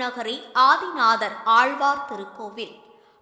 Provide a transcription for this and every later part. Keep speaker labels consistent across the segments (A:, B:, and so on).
A: திருநகரி ஆதிநாதர் ஆழ்வார் திருக்கோவில்.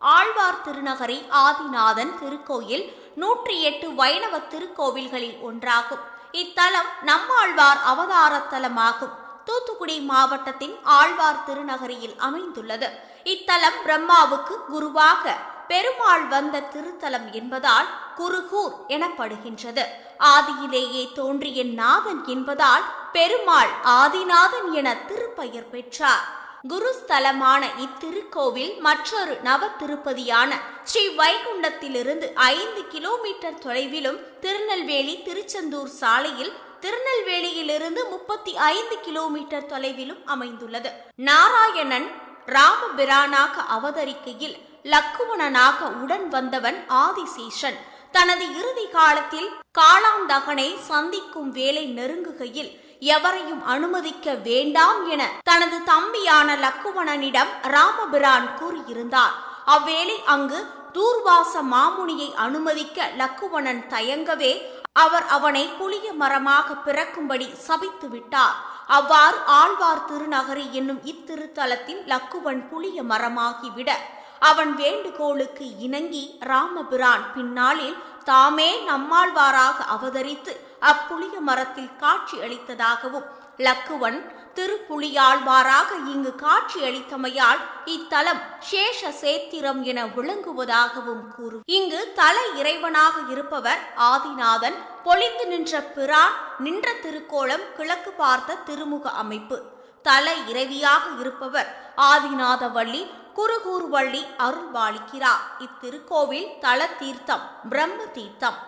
A: ஆழ்வார் திருநகரி ஆதிநாதன் திருக்கோயில் நூற்றி எட்டு வைணவ திருக்கோவில்களில் ஒன்றாகும். இத்தலம் நம்மாழ்வார் அவதாரத்தலமாகும். தூத்துக்குடி மாவட்டத்தின் ஆழ்வார் திருநகரியில் அமைந்துள்ளது. இத்தலம் பிரம்மாவுக்கு குருவாக பெருமாள் வந்த திருத்தலம் என்பதால் குருகூர் எனப்படுகின்றது. ஆதியிலேயே தோன்றிய நாதன் என்பதால் பெருமாள் ஆதிநாதன் என திருப்பெயர் பெற்றார். குருஸ்தலமான இத்திருக்கோவில் மற்றொரு நவ திருப்பதியான ஸ்ரீ வைகுண்டத்திலிருந்து ஐந்து கிலோமீட்டர் தொலைவிலும் திருநெல்வேலி திருச்செந்தூர் சாலையில் திருநெல்வேலியிலிருந்து முப்பத்தி ஐந்து கிலோமீட்டர் தொலைவிலும் அமைந்துள்ளது. நாராயணன் ராமபிரானாக அவதரிக்கையில் லக்குவணனாக உடன் வந்தவன் ஆதிசேஷன். தனது இறுதி காலத்தில் காளாந்தகனை சந்திக்கும் வேலை நெருங்குகையில் எவரையும் அனுமதிக்க வேண்டாம் என தனது தம்பியான லக்குவணனிடம் ராமபிரான் கூறியிருந்தார். அவ்வேளை அங்கு தூர்வாச மாமுனியை அனுமதிக்க லக்குவணன் தயங்கவே அவர் அவனை புளிய மரமாக பிறக்கும்படி சபித்து விட்டார் அவ்வாறு ஆழ்வார் திருநகரி என்னும் இத்திருத்தலத்தில் லக்குவன் புளிய மரமாகிவிட அவன் வேண்டுகோளுக்கு இணங்கி ராமபிரான் பின்னாளில் தாமே நம்மாழ்வாராக அவதரித்து அப்புளிய மரத்தில் காட்சி அளித்ததாகவும் லக்குவன் திருப்புலியாழ்வாராக இங்கு காட்சி அளித்தமையால் இத்தலம் சேஷ சேத்திரம் என விளங்குவதாகவும் கூறும். இங்கு தல இறைவனாக இருப்பவர் ஆதிநாதன் பொழிந்து நின்ற பிரான் நின்ற திருக்கோலம் கிழக்கு பார்த்த திருமுக அமைப்பு. தல இறைவியாக இருப்பவர் ஆதிநாதவள்ளி குருகூர்வள்ளி அருள்பாலிக்கிறார் இத்திருக்கோவில் தல தீர்த்தம் பிரம்ம தீர்த்தம்